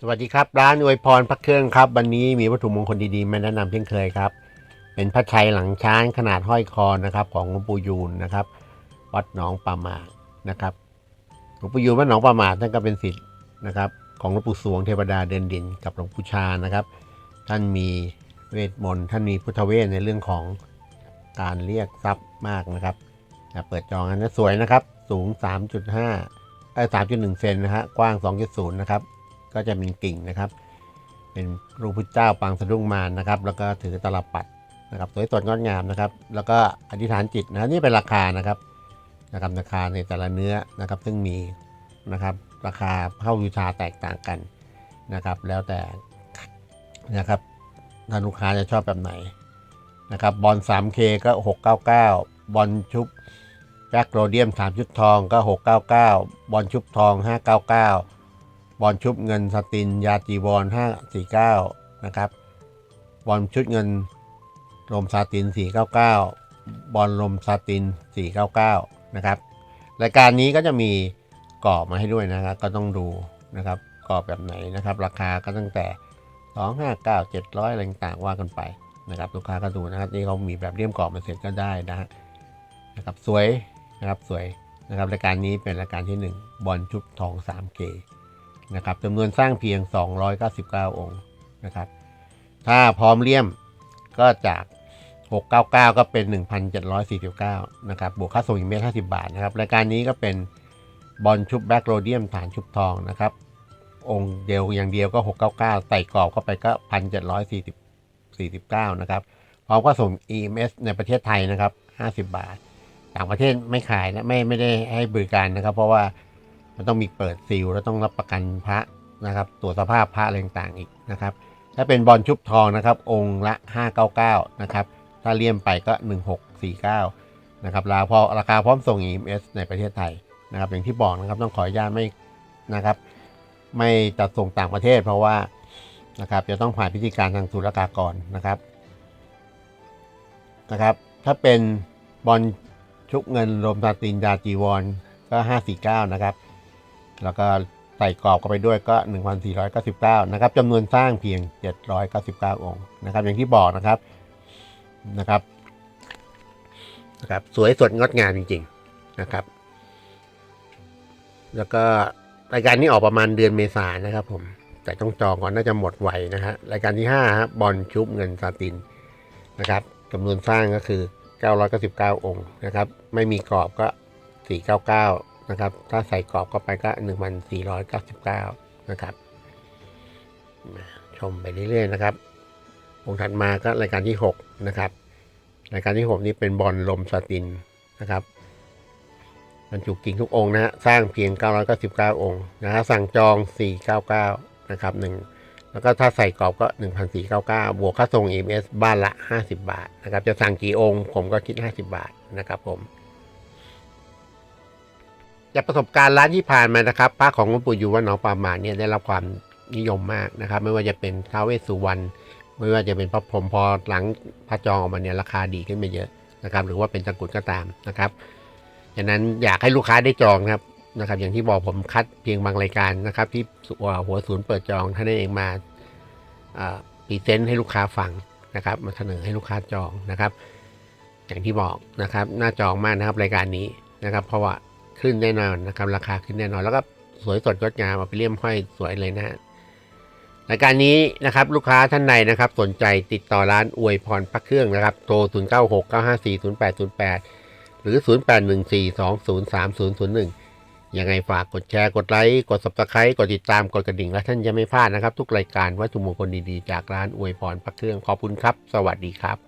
สวัสดีครับร้านอวยพรพระเครื่องครับวันนี้มีวัตถุมงคลดีๆมาแนะนำเช่นเคยครับ เป็นพระชัยหลังช้างขนาดห้อยคอนะครับของหลวงปู่ยูนนะครับวัดหนองปลาหมานะครับหลวงปู่ยูนวัดหนองปลาหมาท่านก็เป็นศิษย์นะครับ ของหลวงปู่สวงเทวดาเดินดินกับหลวงปู่ชานะครับ ท่านมีเวทมนต์ท่านมีพุทธเวทในเรื่องของการเรียกทรัพย์มากนะครับเปิดจองอันนะสวยนะครับ สูง 3.5เอ้ย3.1 เซนนะฮะกว้าง 2.0 นะครับ ก็จะเป็นกิ่งนะครับ เป็นรูปพุทธเจ้าปางสะดุ้งมารนะครับ แล้วก็ถือตลับปัดนะครับสวยสดงดงามนะครับ แล้วก็อธิษฐานจิตนะนี่เป็นราคานะครับนะครับราคาในแต่ละเนื้อนะครับ ซึ่งมีนะครับ ราคาเข้าบูชาแตกต่างกันนะครับ แล้วแต่นะครับท่านลูกค้าจะชอบแบบไหนนะครับบอล 3K ก็ 699 บอลชุบแบ็กโรเดียม3ชุดทองก็ 699 บอลชุบทอง 599 บอลชุบเงินสติน ยาจีวร549 นะครับ บอลชุดเงินลมซาติน 499 บอลลมซาติน 499 นะครับ รายการนี้ก็จะมีกรอบมาให้ด้วยนะครับ ก็ต้องดูนะครับกรอบแบบไหนนะครับ ราคาก็ตั้งแต่ 259 700 อะไรต่างๆว่ากันไปนะครับ ลูกค้าก็ดูนะครับนี่เขามีแบบเลี่ยมกรอบมาเสร็จก็ได้นะฮะนะครับสวยนะครับสวยนะครับรายการนี้เป็นรายการที่ 1 บอลชุบทอง 3K นะครับจำนวนสร้างเพียง 299 องค์นะครับ ถ้าพร้อมเลี่ยมก็จาก 699 ก็เป็น 1,749 นะครับ บวกค่าส่งอีกเมตร50 บาทนะครับ รายการนี้ก็เป็นบอลชุบแบ็กโรเดียมฐานชุบทองนะครับ องค์เดียวอย่างเดียวก็ 699ใส่กรอบเข้าไปก็ 1,749 นะครับ พร้อมก็ส่ง EMS ในประเทศไทยนะครับ 50 บาท ต่างประเทศไม่ขายนะไม่ไม่ได้ให้บริการนะครับ เพราะว่า มันต้องมีเปิดซีลแล้วต้องรับประกันพระนะครับตรวจสภาพพระอะไรต่างๆอีกนะครับ ถ้าเป็นบอลชุบทองนะครับ องค์ละ 599 นะครับ ถ้าเลี่ยมไปก็ 1649 นะครับราคาพอราคาพร้อมส่ง EMS ในประเทศไทยนะครับ อย่างที่บอกนะครับต้องขออนุญาตไม่นะครับ ไม่จัดส่งต่างประเทศ เพราะว่านะครับจะต้องผ่านพิธีการทางศุลกากรนะครับนะครับ ถ้าเป็นบอลชุบเงินรวมตาตินยาจีวรก็ 549 นะครับ แล้วก็ใส่กรอบเข้าไปด้วยก็ 1,499 นะครับจำนวนสร้างเพียง 799 องค์นะครับ อย่างที่บอกนะครับนะครับนะครับ สวยสดงดงามจริง ๆนะครับ แล้วก็รายการนี้ออกประมาณเดือนเมษายนนะครับ ผม แต่ต้องจองก่อนน่าจะหมดไวนะฮะรายการที่5ครับบอลชุบเงินซาตินนะครับจำนวนสร้างก็คือ 999 องค์นะครับ ไม่มีกรอบก็ 499 นะครับ ถ้าใส่กรอบเข้าไปก็ 1,499 นะครับ ชมไปเรื่อยๆนะครับองค์ถัดมาก็รายการที่ 6 นะครับ รายการที่ 6 นี้เป็นบอลลมสตินนะครับบรรจุกิ่งทุกองค์นะฮะสร้างเพียง 999 องค์นะฮะสั่งจอง 499 นะครับหนึ่งแล้วก็ถ้าใส่กรอบก็ 1,499 บวกค่าส่ง EMS บ้านละ 50 บาทนะครับ จะสั่งกี่องค์ผมก็คิด 50 บาทนะครับผม จากประสบการณ์ร้านที่ผ่านมานะครับพระของหลวงปู่อยู่วัดหนองปลาหมาเนี่ยได้รับความนิยมมากนะครับ ไม่ว่าจะเป็นท้าวเวสสุวรรณไม่ว่าจะเป็นพระพรหมพอหลังพระจองออกมาเนี่ยราคาดีขึ้นไปเยอะนะครับ หรือว่าเป็นตะกรุดก็ตามนะครับฉะนั้นอยากให้ลูกค้าได้จองครับนะครับ อย่างที่บอกผมคัดเพียงบางรายการนะครับ ที่หัวศูนย์เปิดจองท่านเองมาพรีเซนต์ให้ลูกค้าฟังนะครับ มาเสนอให้ลูกค้าจองนะครับ อย่างที่บอกนะครับน่าจองมากนะครับรายการนี้นะครับ เพราะว่า ขึ้นแน่นอนนะครับ ราคาขึ้นแน่นอน แล้วก็สวยสดงดงามเอาไปเลี่ยมห้อยสวยเลยนะฮะรายการนี้นะครับลูกค้าท่านใดนะครับ สนใจติดต่อร้านอวยพรพระเครื่องนะครับโทร 0 9 6 9 5 4 0 8 0 8 หรือ 0 8 1 4 2 0 3 0 0 1 ยังไงฝากกดแชร์กดไลค์ กด subscribe กดติดตามกดกระดิ่ง และท่านจะไม่พลาดนะครับ ทุกรายการวัตถุมงคลดีๆ จากร้านอวยพรพระเครื่องขอบคุณครับ สวัสดีครับ